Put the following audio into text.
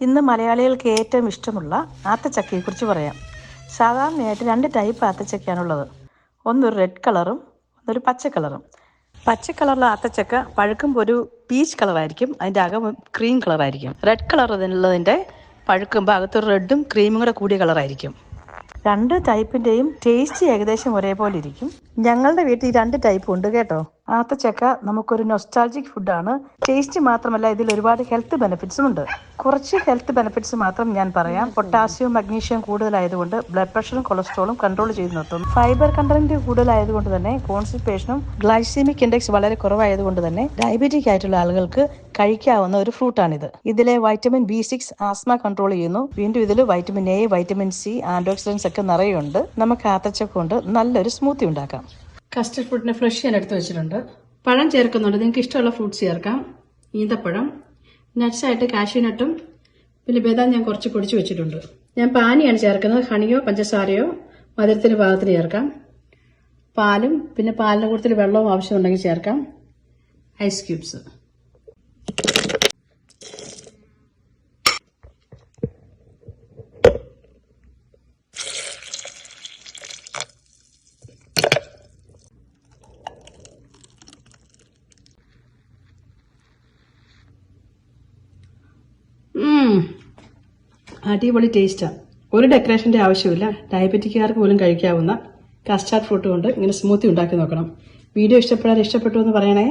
ഇന്ന് മലയാളികൾക്ക് ഏറ്റവും ഇഷ്ടമുള്ള ആത്തച്ചക്കയെക്കുറിച്ച് പറയാം. സാധാരണയായിട്ട് രണ്ട് ടൈപ്പ് ആത്തച്ചക്കയാണുള്ളത്. ഒന്നൊരു റെഡ് കളറും ഒന്നൊരു പച്ച കളറും പച്ച കളറിലെ ആത്തച്ചക്ക പഴുക്കുമ്പോൾ ഒരു പീച്ച് കളറായിരിക്കും അതിന്റെ അകം ക്രീം കളറായിരിക്കും റെഡ് കളർ ഉള്ളതിന്റെ പഴുക്കുമ്പോൾ അകത്തൊരു റെഡും ക്രീമും കൂടെ കൂടിയ കളറായിരിക്കും രണ്ട് ടൈപ്പിന്റെയും ടേസ്റ്റ് ഏകദേശം ഒരേപോലെ ഇരിക്കും. ഞങ്ങളുടെ വീട്ടിൽ രണ്ട് ടൈപ്പ് ഉണ്ട് കേട്ടോ. ആത്തച്ചക്ക നമുക്കൊരു നൊസ്റ്റാൾജിക് ഫുഡാണ് ടേസ്റ്റ് മാത്രമല്ല ഇതിൽ ഒരുപാട് ഹെൽത്ത് ബെനിഫിറ്റ്സും ഉണ്ട്. കുറച്ച് ഹെൽത്ത് ബെനിഫിറ്റ്സ് മാത്രം ഞാൻ പറയാം. പൊട്ടാസ്യവും മഗ്നീഷ്യവും കൂടുതലായതുകൊണ്ട് ബ്ലഡ് പ്രഷറും കൊളസ്ട്രോളും കൺട്രോൾ ചെയ്ത് നിർത്തും ഫൈബർ കണ്ടന്റ് കൂടുതലായതുകൊണ്ട് തന്നെ കോൺസ്റ്റിപ്പേഷനും ഗ്ലൈസീമിക് ഇൻഡെക്സ് വളരെ കുറവായതുകൊണ്ട് തന്നെ ഡയബറ്റിക് ആയിട്ടുള്ള ആളുകൾക്ക് കഴിക്കാവുന്ന ഒരു ഫ്രൂട്ടാണിത് ഇതിലെ vitamin B six asthma control ചെയ്യുന്നു. വീണ്ടും ഇതിൽ vitamin A vitamin C antioxidants ഒക്കെ നിറയുണ്ട്. നമുക്ക് ആത്തച്ചക്ക കൊണ്ട് നല്ലൊരു സ്മൂത്തി ഉണ്ടാക്കാം. കസ്റ്റർഡ് ഫ്രൂട്ടിനെ ഫ്രഷ് ഞാൻ എടുത്ത് വെച്ചിട്ടുണ്ട്. പഴം ചേർക്കുന്നുണ്ട്. നിങ്ങൾക്ക് ഇഷ്ടമുള്ള ഫ്രൂട്ട്സ് ചേർക്കാം. ഈന്തപ്പഴം നട്ട്സായിട്ട് ആയിട്ട് കാഷ്യൂ പിന്നെ ബദാം ഞാൻ കുറച്ച് പൊടിച്ച് വെച്ചിട്ടുണ്ട്. ഞാൻ പാനിയാണ് ചേർക്കുന്നത്. ഹണിയോ പഞ്ചസാരയോ മധുരത്തിന് പാകത്തിന് ചേർക്കാം. പാലും പിന്നെ പാലിന്റെ കൂടുതൽ വെള്ളവും ആവശ്യമുണ്ടെങ്കിൽ ചേർക്കാം. ഐസ് ക്യൂബ്സ് അടിപൊളി ടേസ്റ്റാണ് ഒരു ഡെക്കറേഷന്റെ ആവശ്യമില്ല. ഡയബറ്റിക്കാർക്ക് പോലും കഴിക്കാവുന്ന കസ്റ്റാർഡ് ഫ്രൂട്ട് കൊണ്ട് ഇങ്ങനെ സ്മൂത്തി ഉണ്ടാക്കി നോക്കണം. വീഡിയോ ഇഷ്ടപ്പെടാൻ ഇഷ്ടപ്പെട്ടു എന്ന് പറയണേ.